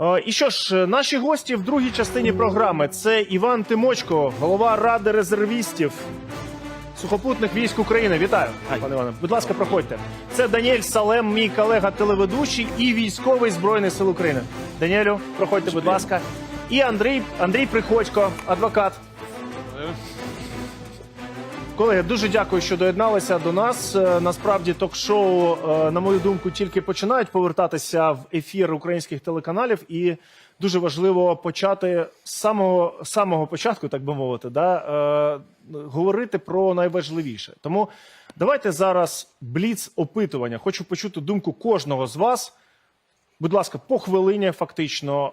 Е, І що ж, е, наші гості в другій частині програми це Іван Тимочко, голова Ради резервістів сухопутних військ України. Вітаю, пане Іване. Будь ласка, проходьте. Це Даніель Салем, мій колега телеведучий і військовий збройних сил України. Даніелю, проходьте, будь ласка. І Андрій Андрій Приходько, адвокат. Колеги, дуже дякую, що доєдналися до нас. Е, Насправді, ток-шоу, е, на мою думку, тільки починають повертатися в ефір українських телеканалів, і дуже важливо почати з самого самого початку, так би мовити, да, е, говорити про найважливіше. Тому давайте зараз бліц опитування. Хочу почути думку кожного з вас. Будь ласка, по хвилині, фактично,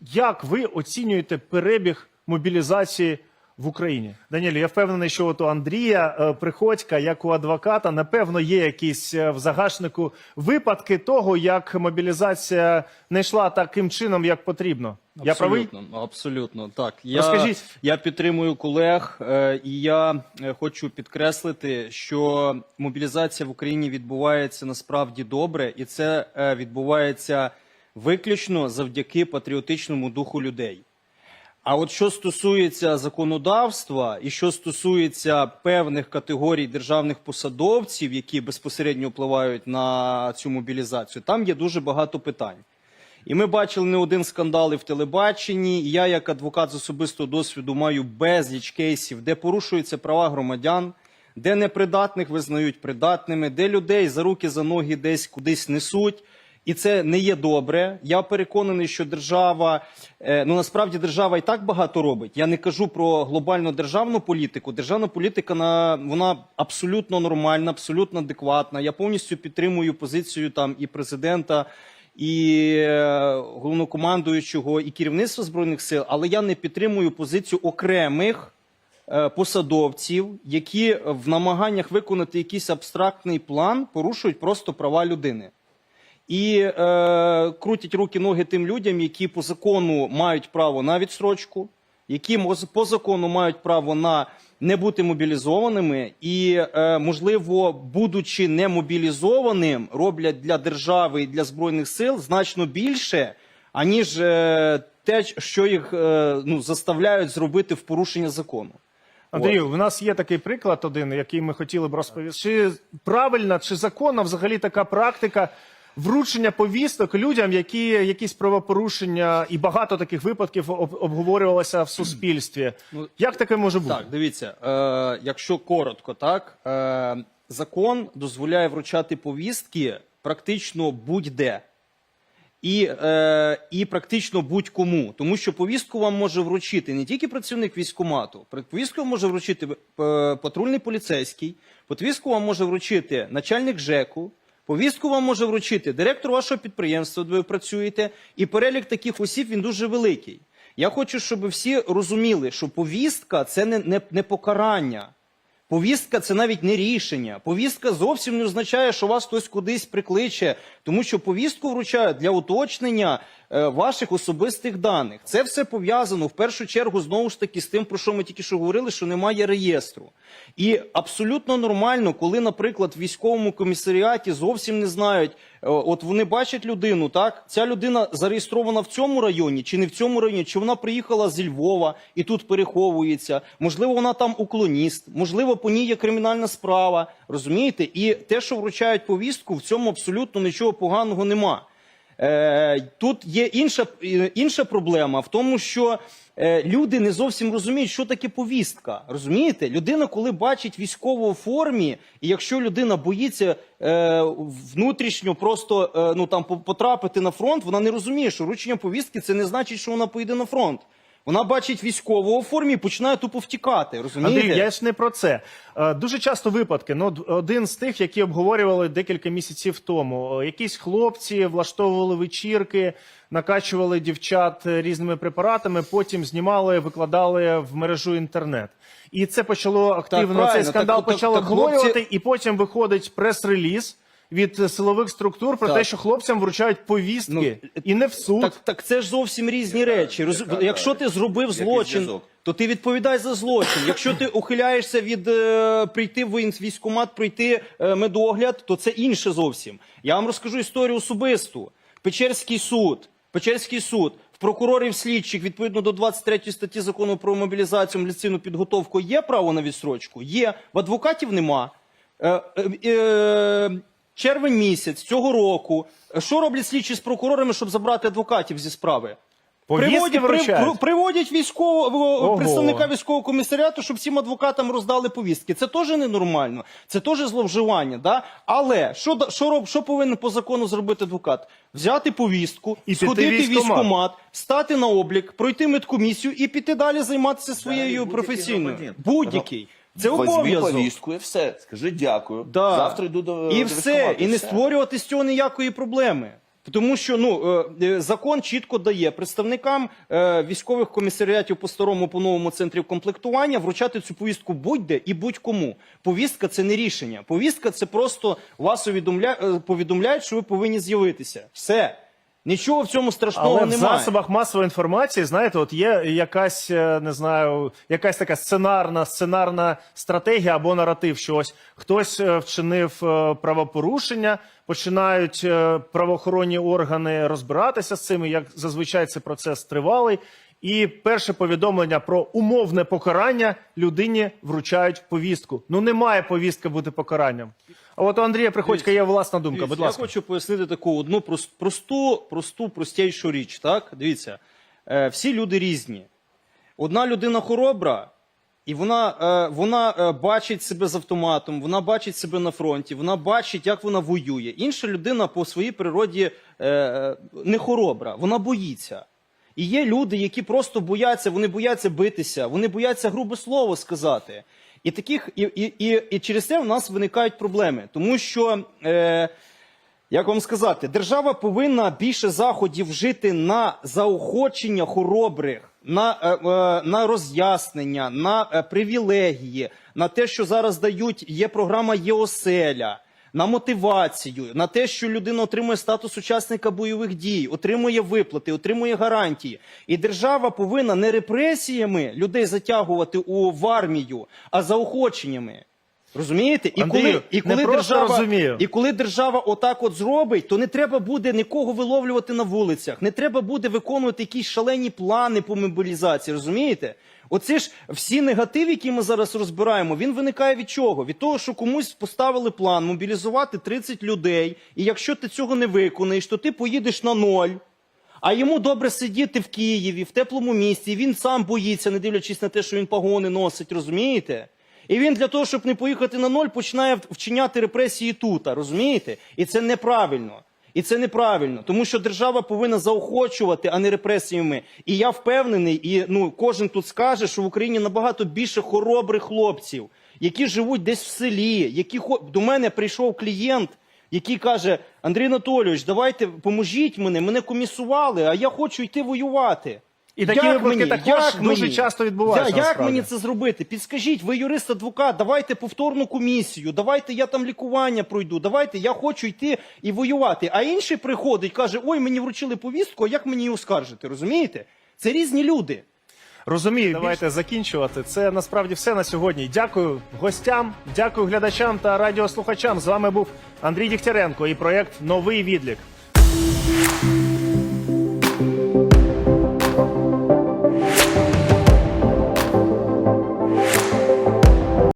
як ви оцінюєте перебіг мобілізації в Україні? Даніель, я впевнений, що от у Андрія е, Приходька, як у адвоката, напевно, є якісь е, в загашнику випадки того, як мобілізація не йшла таким чином, як потрібно. Я правий? Абсолютно, абсолютно так. Я, Розкажіть. я підтримую колег, е, і я хочу підкреслити, що мобілізація в Україні відбувається насправді добре, і це е, відбувається виключно завдяки патріотичному духу людей. А от що стосується законодавства і що стосується певних категорій державних посадовців, які безпосередньо впливають на цю мобілізацію, там є дуже багато питань. І ми бачили не один скандал і в телебаченні. Я, як адвокат з особистого досвіду, маю безліч кейсів, де порушуються права громадян, де непридатних визнають придатними, де людей за руки за ноги десь кудись несуть. І це не є добре. Я переконаний, що держава, е, ну насправді держава і так багато робить. Я не кажу про глобальну державну політику. Державна політика на вона абсолютно нормальна, абсолютно адекватна. Я повністю підтримую позицію там і президента, і е, головнокомандуючого, і керівництва збройних сил, але я не підтримую позицію окремих е, посадовців, які в намаганнях виконати якийсь абстрактний план порушують просто права людини. І е, крутять руки ноги тим людям, які по закону мають право на відстрочку, які моз- по закону мають право на не бути мобілізованими, і, е, можливо, будучи не мобілізованим, роблять для держави і для збройних сил значно більше, аніж е, те, що їх е, ну, заставляють зробити в порушення закону. Андрію, в нас є такий приклад один, який ми хотіли б розповісти. Чи правильна, чи законна взагалі така практика вручення повісток людям, які якісь правопорушення, і багато таких випадків об- обговорювалося в суспільстві. Ну, Як таке може бути? Так, дивіться, е, якщо коротко, так е, закон дозволяє вручати повістки практично будь-де. І, е, і практично будь-кому, тому що повістку вам може вручити не тільки працівник військкомату, повістку вам може вручити е, патрульний поліцейський, повістку вам може вручити начальник ЖЕКу, повістку вам може вручити директор вашого підприємства, де ви працюєте, і перелік таких осіб він дуже великий. Я хочу, щоб всі розуміли, що повістка це не, не, не покарання. Повістка це навіть не рішення. Повістка зовсім не означає, що вас хтось кудись прикличе, тому що повістку вручають для уточнення е, ваших особистих даних. Це все пов'язано в першу чергу знову ж таки з тим, про що ми тільки що говорили, що немає реєстру. І абсолютно нормально, коли, наприклад, в військовому комісаріаті зовсім не знають, е, от вони бачать людину, так ця людина зареєстрована в цьому районі чи не в цьому районі, чи вона приїхала зі Львова і тут переховується. Можливо, вона там уклоніст, можливо, по ній є кримінальна справа. Розумієте? І те, що вручають повістку, в цьому абсолютно нічого поганого нема. Е, тут є інша, е, інша проблема в тому, що е, люди не зовсім розуміють, що таке повістка. Розумієте? Людина, коли бачить військову формі, і якщо людина боїться внутрішньо просто ну, там, потрапити на фронт, вона не розуміє, що вручення повістки це не значить, що вона поїде на фронт. Вона бачить військового у формі і починає тупо втікати. Розумієте? Андрій, я ж не про це. Е, Дуже часто випадки. Ну, д- один з тих, які обговорювали декілька місяців тому. Е, Якісь хлопці влаштовували вечірки, накачували дівчат е, різними препаратами, потім знімали, викладали в мережу інтернет. І це почало активно. правильно. цей скандал Так, так, почало так, хлопці- обговорювати, і потім виходить прес-реліз. Від е, силових структур про Так. те, що хлопцям вручають повістки Ну, і не в суд. Так, так це ж зовсім різні речі. Роз... Якщо ти зробив злочин, зв'язок? то ти відповідай за злочин. Якщо ти ухиляєшся від е, прийти в військкомат, пройти е, медогляд, то це інше зовсім. Я вам розкажу історію особисту. Печерський суд Печерський суд, в прокурорів слідчих відповідно до 23 статті закону про мобілізацію міліційну підготовку є право на відстрочку? Є. В адвокатів нема. Е, е, е, червень місяць цього року. Що роблять слідчі з прокурорами, щоб забрати адвокатів зі справи? Приводять, при- приводять військового представника військового комісаріату, щоб всім адвокатам роздали повістки. Це теж ненормально, це теж зловживання. Да? Але що, що, роб, що повинен по закону зробити адвокат? Взяти повістку, І сходити в військкомат. військкомат, стати на облік, пройти медкомісію і піти далі займатися своєю будь-який професійною. Будь-який. Це обов'язок. повістку і все. Скажи дякую. Да. Завтра йду до і до все, військкомату, і не все. створювати з цього ніякої проблеми. Тому що ну е, е, закон чітко дає представникам е, військових комісаріатів по старому по новому центрі комплектування вручати цю повістку будь-де і будь-кому. Повістка це не рішення. Повістка це просто вас увідомля... е, повідомляють, що ви повинні з'явитися. Все. Нічого в цьому страшного Але в засобах масової інформації, знаєте, от є якась, е, не знаю, якась така сценарна, сценарна стратегія або наратив, що ось хтось е, вчинив е, правопорушення, починають правоохоронні органи розбиратися з цим. Як зазвичай цей процес тривалий. І перше повідомлення про умовне покарання людині вручають повістку. Ну немає повістки бути покаранням. А от у Андрія Приходька є власна думка. Дивіться, Будь ласка. Я хочу пояснити таку одну просту, просту, простішу річ. Так, дивіться, е, всі люди різні. Одна людина хоробра, і вона, е, вона е, бачить себе з автоматом, вона бачить себе на фронті, вона бачить, як вона воює. Інша людина по своїй природі е, не хоробра, вона боїться. І є люди, які просто бояться, вони бояться битися, вони бояться грубе слово сказати. І таких, і, і, і, і через це в нас виникають проблеми, тому що. Е, як вам сказати, держава повинна більше заходів вжити на заохочення хоробрих, на, е, е, на роз'яснення, на е, привілегії, на те, що зараз дають, є програма ЄОСЕЛЯ, на мотивацію, на те, що людина отримує статус учасника бойових дій, отримує виплати, отримує гарантії. І держава повинна не репресіями людей затягувати у в армію, а заохоченнями. Розумієте? І Андрію, коли, і не коли просто держава, розумію. і коли держава отак от зробить, то не треба буде нікого виловлювати на вулицях, не треба буде виконувати якісь шалені плани по мобілізації. Розумієте? Оце ж всі негатив, які ми зараз розбираємо, він виникає від чого? Від того, що комусь поставили план мобілізувати 30 людей, і якщо ти цього не виконаєш, то ти поїдеш на ноль. А йому добре сидіти в Києві, в теплому місці, він сам боїться, не дивлячись на те, що він погони носить, розумієте? І він для того, щоб не поїхати на ноль, починає вчиняти репресії тут, розумієте? І це неправильно. І це неправильно, тому що держава повинна заохочувати, а не репресіями. І я впевнений, і ну кожен тут скаже, що в Україні набагато більше хоробрих хлопців, які живуть десь в селі, які до мене прийшов клієнт, який каже: Андрій Анатолійович, давайте поможіть мене, мене комісували, а я хочу йти воювати. І такі випадки також дуже мені? часто відбуваються, Я- як мені це зробити? Підскажіть, ви юрист, адвокат, давайте повторну комісію, давайте я там лікування пройду, давайте я хочу йти і воювати. А інший приходить, каже: ой, мені вручили повістку, а як мені її оскаржити? Розумієте? Це різні люди. Розумію, давайте закінчувати. Це насправді все на сьогодні. Дякую гостям, дякую глядачам та радіослухачам. З вами був Андрій Дігтяренко і проєкт Новий відлік.